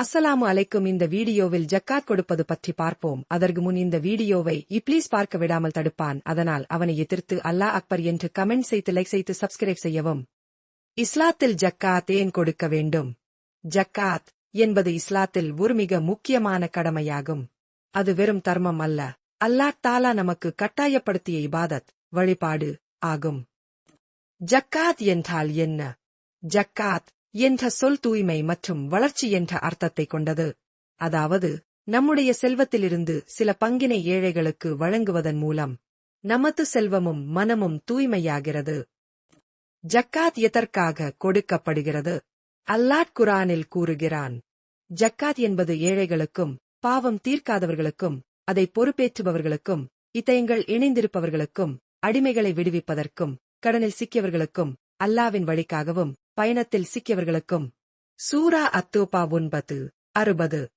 அஸ்ஸலாமு அலைக்கும் இந்த வீடியோவில் ஜக்காத் கொடுப்பது பற்றி பார்ப்போம். அதற்கு முன் இந்த வீடியோவை இப்ளீஸ் பார்க்க விடாமல் தடுப்பான். அதனால் அவனை எதிர்த்து அல்லாஹ் அக்பர் என்று கமெண்ட் செய்து லைக் செய்து சப்ஸ்கிரைப் செய்யவும். இஸ்லாத்தில் ஜக்காத் ஏன் கொடுக்க வேண்டும்? ஜக்காத் என்பது இஸ்லாத்தில் ஒரு மிக முக்கியமான கடமையாகும். அது வெறும் தர்மம் அல்ல. அல்லாஹ் தாலா நமக்கு கட்டாயப்படுத்திய இபாதத் வழிபாடு ஆகும். ஜக்காத் என்றால் என்ன? ஜக்காத் என்ற சொல் தூய்மை மற்றும் வளர்ச்சி என்ற அர்த்தத்தை கொண்டது. அதாவது நம்முடைய செல்வத்திலிருந்து சில பங்கினை ஏழைகளுக்கு வழங்குவதன் மூலம் நமது செல்வமும் மனமும் தூய்மையாகிறது. ஜக்காத் எதற்காக கொடுக்கப்படுகிறது? அல்லாஹ் குரானில் கூறுகிறான் ஜக்காத் என்பது ஏழைகளுக்கும் பாவம் தீர்க்காதவர்களுக்கும் அதை பொறுப்பேற்றுபவர்களுக்கும் இத்தயங்கள் இணைந்திருப்பவர்களுக்கும் அடிமைகளை விடுவிப்பதற்கும் கடனில் சிக்கியவர்களுக்கும் அல்லாவின் வழிக்காகவும் பயணத்தில் சிக்கியவர்களுக்கும். சூரா அத்தோபா ஒன்பது அறுபது.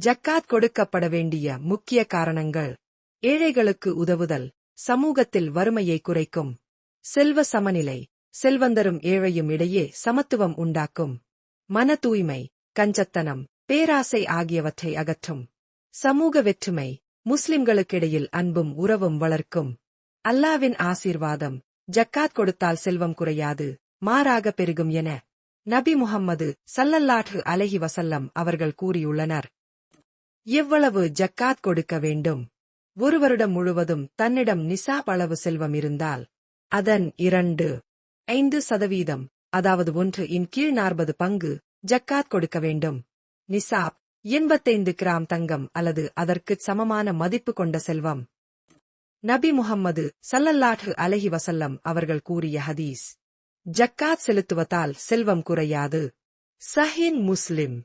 ஜக்காத் கொடுக்கப்பட வேண்டிய முக்கிய காரணங்கள். ஏழைகளுக்கு உதவுதல் சமூகத்தில் வறுமையை குறைக்கும். செல்வ சமநிலை செல்வந்தரும் ஏழையும் இடையே சமத்துவம் உண்டாக்கும். மன தூய்மை கஞ்சத்தனம் பேராசை ஆகியவற்றை அகற்றும். சமூக வெற்றுமை முஸ்லிம்களுக்கிடையில் அன்பும் உறவும் வளர்க்கும். அல்லாவின் ஆசீர்வாதம் ஜக்காத் கொடுத்தால் செல்வம் குறையாது. மாறாக பெருகும் என நபி முகம்மது சல்லல்லாற்று அலஹி வசல்லம் அவர்கள் கூறியுள்ளனர். எவ்வளவு ஜக்காத் கொடுக்க வேண்டும்? ஒரு வருடம் முழுவதும் தன்னிடம் நிசாப் அளவு செல்வம் இருந்தால் அதன் இரண்டு ஐந்து சதவீதம் அதாவது ஒன்று இன் கீழ் நாற்பது பங்கு ஜக்காத் கொடுக்க வேண்டும். நிசாப் எண்பத்தைந்து கிராம் தங்கம் அல்லது அதற்குச் சமமான மதிப்பு கொண்ட செல்வம். நபி முகம்மது சல்லல்லாற்று அலஹி வசல்லம் அவர்கள் கூறிய ஹதீஸ். ஜக்காத் செலுத்துவதால் செல்வம் குறையாது. சஹின் முஸ்லிம்.